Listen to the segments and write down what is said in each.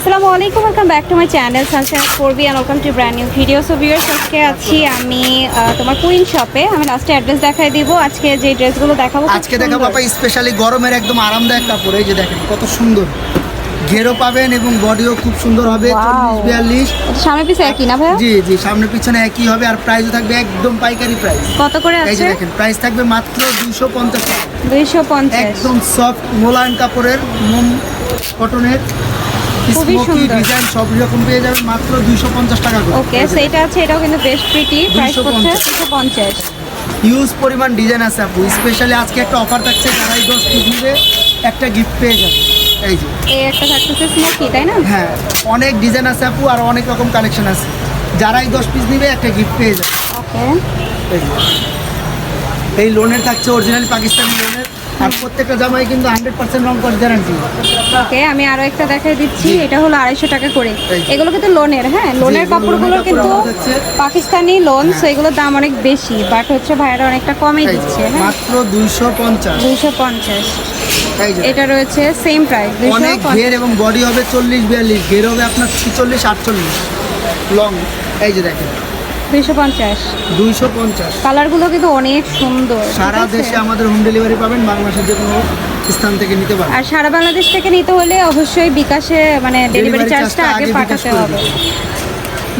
আসসালামু আলাইকুম welcome back to my channel Sunshine করবি and welcome to brand new video so viewers আজকে আছি আমি তোমার কুইন শপে আমি লাস্টে অ্যাড্রেস দেখাই দিব আজকে যে ড্রেসগুলো দেখাবো আজকে দেখাবো আপা স্পেশালি গরমের একদম আরামদায়ক কাপড় এই যে দেখেন কত সুন্দর। ঘেরও পাবেন এবং বডিও খুব সুন্দর হবে. চল্লিশ বিয়াল্লিশ। সামনে পিছে একই না ভাইয়া? জি জি সামনে পিছনে একই হবে আর প্রাইসও থাকবে একদম পাইকারি প্রাইস কত করে আছে? দেখেন প্রাইস থাকবে মাত্র দুশো পঞ্চাশ। দুইশো পঞ্চাশ। একদম সফট মোলায়ন কাপড়ের মোম কটনের খুবই সুন্দর। ডিজাইন সব রকম পেয়ে যাবেন মাত্র দুইশো পঞ্চাশ টাকা করে। ওকে সেইটা আছে? এটাও কিন্তু বেশ প্রিটি প্রাইস 250 করছে দুশো পঞ্চাশ। হিউজ পরিমাণ ডিজাইন আছে আপু স্পেশালি আজকে একটা অফার থাকছে যারাই দশ পিস নিবে একটা গিফট পেয়ে যাবে। এই যে। এই একটা স্মোকি তাই না? হ্যাঁ অনেক ডিজাইন আছে আপু আর অনেক রকম কালেকশন আছে। যারাই দশ পিস নিবে একটা গিফট পেয়ে যাবে। ওকে। এই লোনের থাকছে অরিজিনাল পাকিস্তানি লোনের আর প্রত্যেকটা জামাই কিন্তু হান্ড্রেড পার্সেন্ট রং করে গ্যারান্টি ওকে আমি আরও একটা দেখাই দিচ্ছি। এটা হলো আড়াইশো টাকা করে। এগুলো কিন্তু লোনের হ্যাঁ? লোনের কাপড়গুলো কিন্তু পাকিস্তানি লোন সো এগুলোর দাম অনেক বেশি বাট হচ্ছে ভাইয়ারা অনেকটা কমে দিচ্ছে হ্যাঁ? মাত্র দুইশো পঞ্চাশ। এটা রয়েছে সেম প্রাইস অনেক ঘের এবং বডি হবে চল্লিশ বিয়াল্লিশ ঘের হবে আপনার ছিচল্লিশ আটচল্লিশ লং এই যে দেখেন। দুইশো পঞ্চাশ। দুইশো পঞ্চাশ। কালারগুলো কিন্তু অনেক সুন্দর সারা দেশে আমাদের হোম ডেলিভারি পাবেন বাংলাদেশের যে কোনো স্থান থেকে নিতে পারবেন। আর সারা বাংলাদেশ থেকে নিতে হলে অবশ্যই বিকাশে মানে ডেলিভারি চার্জটা আগে পাঠাতে হবে।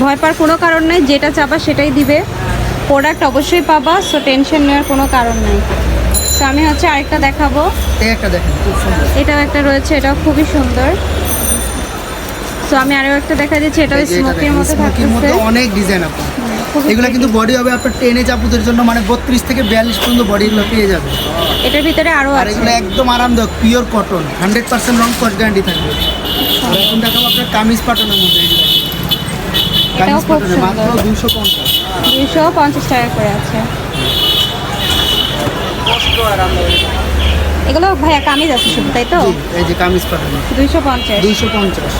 ভয় পাওয়ার কোনো কারণ নেই যেটা চাপা সেটাই দিবে। প্রোডাক্ট অবশ্যই পাবা সো টেনশন নেওয়ার কোনো কারণ নেই। তো আমি হচ্ছে আরেকটা দেখাবো। এই একটা দেখেন খুব সুন্দর। এটাও একটা রয়েছে এটাও খুবই সুন্দর। সো আমি আরও একটা দেখা দিচ্ছি এটাও স্মোকির থাকতেছে মধ্যে অনেক ডিজাইন আপু খুবই এগুলো কিন্তু বডি হবে আপনার টেনে চাপুদের জন্য মানে বত্রিশ থেকে বিয়াল্লিশ পর্যন্ত বডিগুলো পেয়ে যাবে। এটার ভিতরে আরও আর এগুলো একদম আরামদায়ক পিওর কটন হান্ড্রেড পার্সেন্ট রং কস গ্যারান্টি থাকবে। আর এখন দেখাবো আপনার কামিজ পাটনের মধ্যে কামিজ মাত্র দুশো পঞ্চাশ। দুইশো পঞ্চাশ টাকা করে আছে। এগুলো ভাইয়া কামিজ আছে শুধু তাই তো? এই যে কামিজ দুইশো পঞ্চাশ। দুইশো পঞ্চাশ।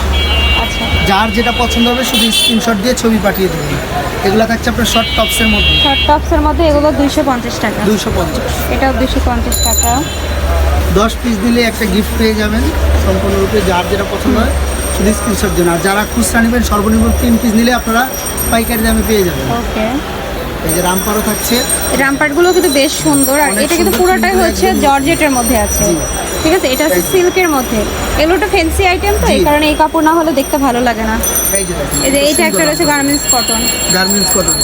আচ্ছা। যার যেটা পছন্দ হবে শুধু স্ক্রিনশট দিয়ে ছবি পাঠিয়ে দেবেন। এগুলো থাকছে আপনার শর্ট টপসের মধ্যে? শর্ট টপসের মধ্যে এগুলো দুইশো পঞ্চাশ টাকা। দুশো পঞ্চাশ। এটাও দুইশো পঞ্চাশ টাকা। দশ পিস দিলে একটা গিফট পেয়ে যাবেন সম্পূর্ণরূপে যার যেটা পছন্দ হয় শুধু স্ক্রিনশট দেন। আর যারা খুচরা নেবেন সর্বনিম্ন তিন পিস নিলে আপনারা পাইকারি দামে পেয়ে যাবেন। ওকে। এই যে রামপারও থাকছে। রামপাটগুলো কিন্তু বেশ সুন্দর। আর এটা কিন্তু পুরোটাই হচ্ছে জর্জেটের মধ্যে আছে। ঠিক আছে এটা হচ্ছে সিল্কের মধ্যে। এগুলো একটা ফ্যান্সি আইটেম তো এই। কারণে এই কাপড় না হলে দেখতে ভালো লাগে না। এই যে এইটা একটা রয়েছে গার্মেন্টস কটন গার্মেন্টস কটন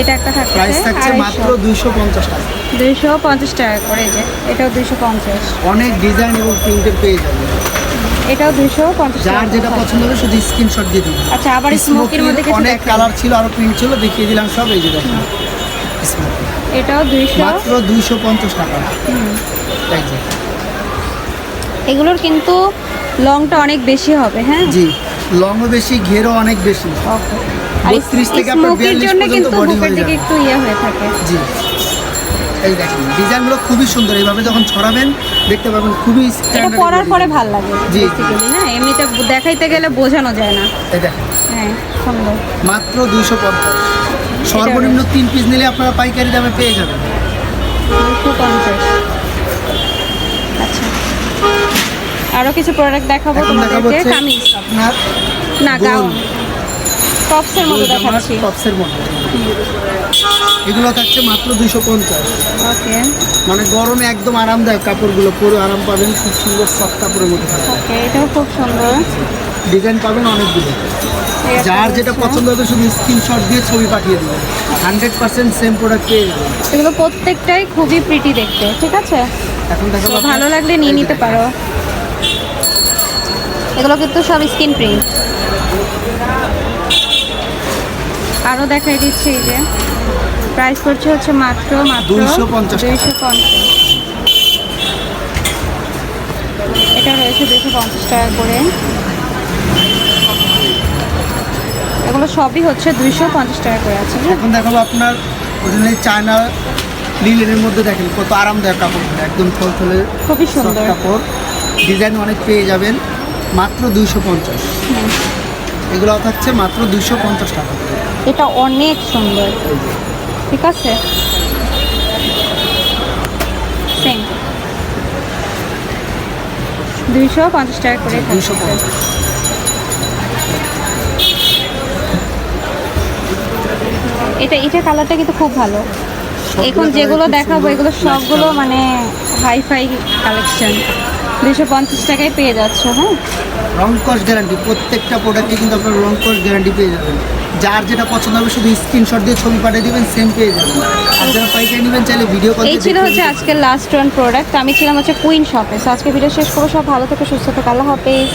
এটা একটা থাকছে প্রাইস থাকছে মাত্র দুইশো পঞ্চাশ টাকা। দুইশো পঞ্চাশ টাকা করে যে এটাও দুইশো পঞ্চাশ। অনেক ডিজাইন এবং প্রিন্টের পেয়ে যাবেন। এটাও দুইশো পঞ্চাশ যার যেটা পছন্দ হবে শুধু স্ক্রিনশট দিয়ে দিন আচ্ছা আবার স্মোকির মধ্যে কিছু অনেক কালার ছিল আরও প্রিন্ট ছিল দেখিয়ে দিলাম সব এই যে দেখেন। এটাও দুইশো? মাত্র দুইশো পঞ্চাশ টাকা। এগুলোর কিন্তু লংটা অনেক বেশি হবে হ্যাঁ? জি লংও বেশি ঘেরও অনেক বেশি। আর থেকে আপনার জন্য কিন্তু বুকের দিকে একটু ইয়ে হয়ে থাকে। জি। এই দেখেন ডিজাইনগুলো খুবই সুন্দর এইভাবে যখন ছড়াবেন দেখতে পাবেন খুবই এটা পরার পরে ভালো লাগে জি। বেসিক্যালি না? এমনিতে দেখাইতে গেলে বোঝানো যায় না। দেখেন। হ্যাঁ সুন্দর। মাত্র দুইশো পঞ্চাশ। সর্বনিম্ন তিন পিস নিলে আপনারা পাইকারি দামে পেয়ে যাবেন। দুশো আচ্ছা। আরও কিছু প্রোডাক্ট দেখাবো তোমাদেরকে কামিজ আপনার না গাউন। টপসের মতো দেখাচ্ছি। টপসের মধ্যে এগুলো থাকছে মাত্র দুইশো পঞ্চাশ। ওকে। মানে গরমে একদম আরামদায়ক কাপড়গুলো পরে আরাম পাবেন খুব সুন্দর সফট কাপড়ের মধ্যে ওকে এটাও খুব সুন্দর। ডিজাইন পাবেন অনেকগুলো যার যেটা পছন্দ হবে শুধু স্ক্রিনশট দিয়ে ছবি পাঠিয়ে দেবেন। হান্ড্রেড পার্সেন্ট সেম প্রোডাক্ট পেয়ে যাবেন। এগুলো প্রত্যেকটাই খুবই প্রিটি দেখতে ঠিক আছে? এখন দেখো ভালো লাগলে নিয়ে নিতে পারো। এগুলো কিন্তু সব স্কিন প্রিন্ট আরও দেখাই দিচ্ছি এই যে। প্রাইস করছে হচ্ছে মাত্র মাত্র 250 টাকা। দুইশো পঞ্চাশ। এটা রয়েছে দুইশো পঞ্চাশ টাকা করে। এগুলো সবই হচ্ছে দুইশো পঞ্চাশ টাকা করে আছে? এখন দেখাবো আপনার অরিজিনালি চায়না লিলেনের মধ্যে দেখেন কত আরামদায়ক কাপড় একদম থলথলে খুবই সুন্দর। কাপড়। ডিজাইন অনেক পেয়ে যাবেন মাত্র দুইশো পঞ্চাশ। এগুলো থাকছে মাত্র দুইশো পঞ্চাশ টাকা। এটা অনেক সুন্দর। ঠিক আছে? সেম দুইশো পঞ্চাশ টাকা করে দুইশো। পঞ্চাশ। এটা এটা কালারটা কিন্তু খুব ভালো। এখন যেগুলো দেখাবো এগুলো সবগুলো। মানে হাইফাই কালেকশন দুশো পঞ্চাশ টাকায় পেয়ে যাচ্ছ হ্যাঁ? রং কস গ্যারান্টি প্রত্যেকটা প্রোডাক্টে কিন্তু আপনার রং কস গ্যারান্টি পেয়ে যাবেন। যার যেটা পছন্দ হবে শুধু স্ক্রিনশট দিয়ে ছবি পাঠিয়ে দিবেন সেম পেয়ে যাবেন। আর যারা পাইকারি নেবেন চাইলে ভিডিও কল এই ছিল হচ্ছে আজকের লাস্ট ওয়ান প্রোডাক্ট আমি ছিলাম হচ্ছে কুইন শপে সো আজকে ভিডিও শেষ করব। সব ভালো থেকে সুস্থ থেকে। আল্লাহ হাফেজ।